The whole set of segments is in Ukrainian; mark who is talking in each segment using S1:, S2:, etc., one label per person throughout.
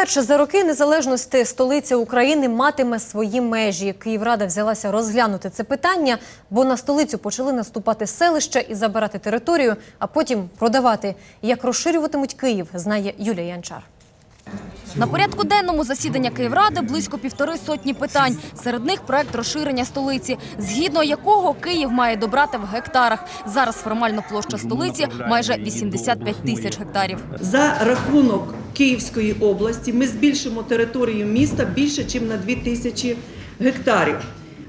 S1: Вперше за роки незалежності столиця України матиме свої межі. Київрада взялася розглянути це питання, бо на столицю почали наступати селища і забирати територію, а потім продавати. Як розширюватимуть Київ, знає Юлія Янчар.
S2: На порядку денному засідання Київради близько півтори сотні питань. Серед них проект розширення столиці, згідно якого Київ має добрати в гектарах. Зараз формально площа столиці майже 85 тисяч гектарів.
S3: За рахунок Київської області ми збільшимо територію міста більше, ніж на 2 тисячі гектарів.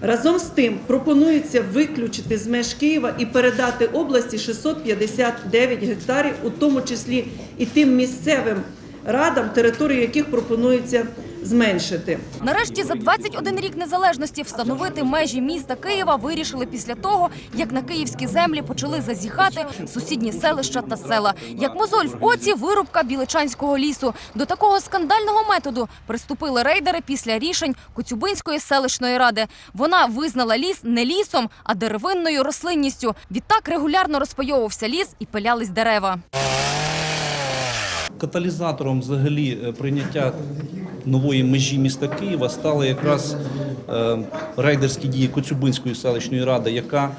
S3: Разом з тим пропонується виключити з меж Києва і передати області 659 гектарів, у тому числі і тим місцевим радам, територію яких пропонується зменшити.
S2: Нарешті за 21 рік незалежності встановити межі міста Києва вирішили після того, як на київські землі почали зазіхати сусідні селища та села. Як мозоль в оці вирубка Біличанського лісу. До такого скандального методу приступили рейдери після рішень Коцюбинської селищної ради. Вона визнала ліс не лісом, а деревинною рослинністю. Відтак регулярно розпайовувався ліс і пилялись дерева.
S4: Каталізатором взагалі е, прийняття нової межі міста Києва стали якраз е, рейдерські дії Коцюбинської селищної ради, яка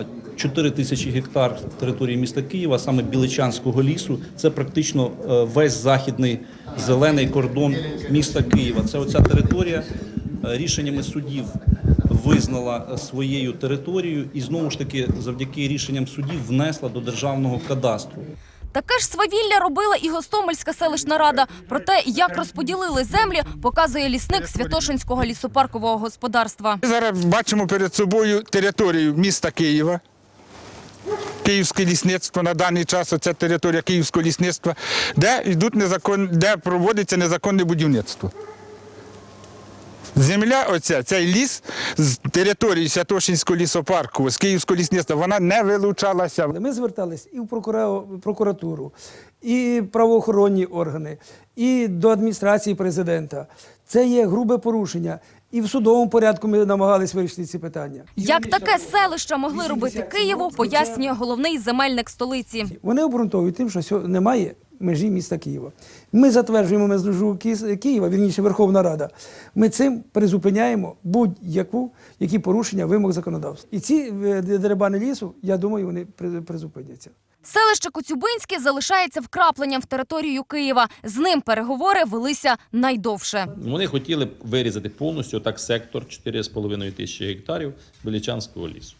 S4: е, 4 тисячі гектар території міста Києва, саме Біличанського лісу, це практично е, весь західний зелений кордон міста Києва. Це оця територія е, рішеннями судів визнала е, своєю територією і знову ж таки завдяки рішенням судів внесла до державного кадастру.
S2: Таке ж свавілля робила і Гостомельська селищна рада. Про те, як розподілили землі, показує лісник Святошинського лісопаркового господарства.
S5: Зараз бачимо перед собою територію міста Києва. Київське лісництво на даний час це територія Київського лісництва, де йдуть незакон... де проводиться незаконне будівництво. Земля, оця, цей ліс з території Святошинського лісопарку, з Київського лісництва, вона не вилучалася.
S6: Ми звертались і в прокуратуру, і правоохоронні органи, і до адміністрації президента. Це є грубе порушення. І в судовому порядку ми намагались вирішити ці питання.
S2: Як таке селище могли робити Києву, пояснює головний земельник столиці.
S6: Вони обґрунтовують тим, що немає межі міста Києва. Ми затверджуємо межу Ки- Києва, вірніше Верховна Рада. Ми цим призупиняємо будь-яку які порушення вимог законодавства. І ці е, дерибани лісу, я думаю, вони при- призупиняться.
S2: Селище Коцюбинське залишається вкрапленням в територію Києва. З ним переговори велися найдовше.
S7: Вони хотіли вирізати повністю так сектор 4,5 тисячі гектарів Белічанського лісу.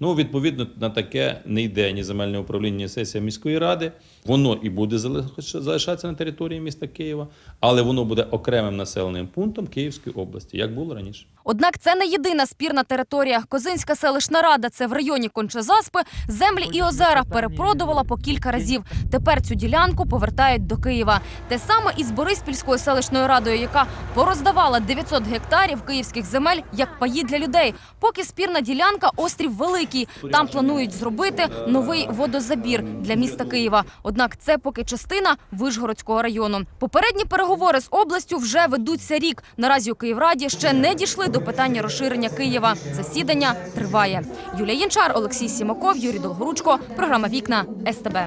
S7: Ну, відповідно, на таке не йде ні земельне управління, ні сесія міської ради. Воно і буде залиш- залишатися на території міста Києва, але воно буде окремим населеним пунктом Київської області, як було раніше.
S2: Однак це не єдина спірна територія. Козинська селищна рада, це в районі Кончезаспи, землі і озера перепродувала по кілька разів. Тепер цю ділянку повертають до Києва. Те саме і з Бориспільською селищною радою, яка пороздавала 900 гектарів київських земель як паї для людей. Поки спірна ділянка острів Великий. Там планують зробити новий водозабір для міста Києва. Однак це поки частина Вишгородського району. Попередні переговори з областю вже ведуться рік. Наразі у Київраді ще не дійшли до питання розширення Києва. Засідання триває. Юлія Янчар, Олексій Сімаков, Юрій Долгоручко. Програма Вікна СТБ.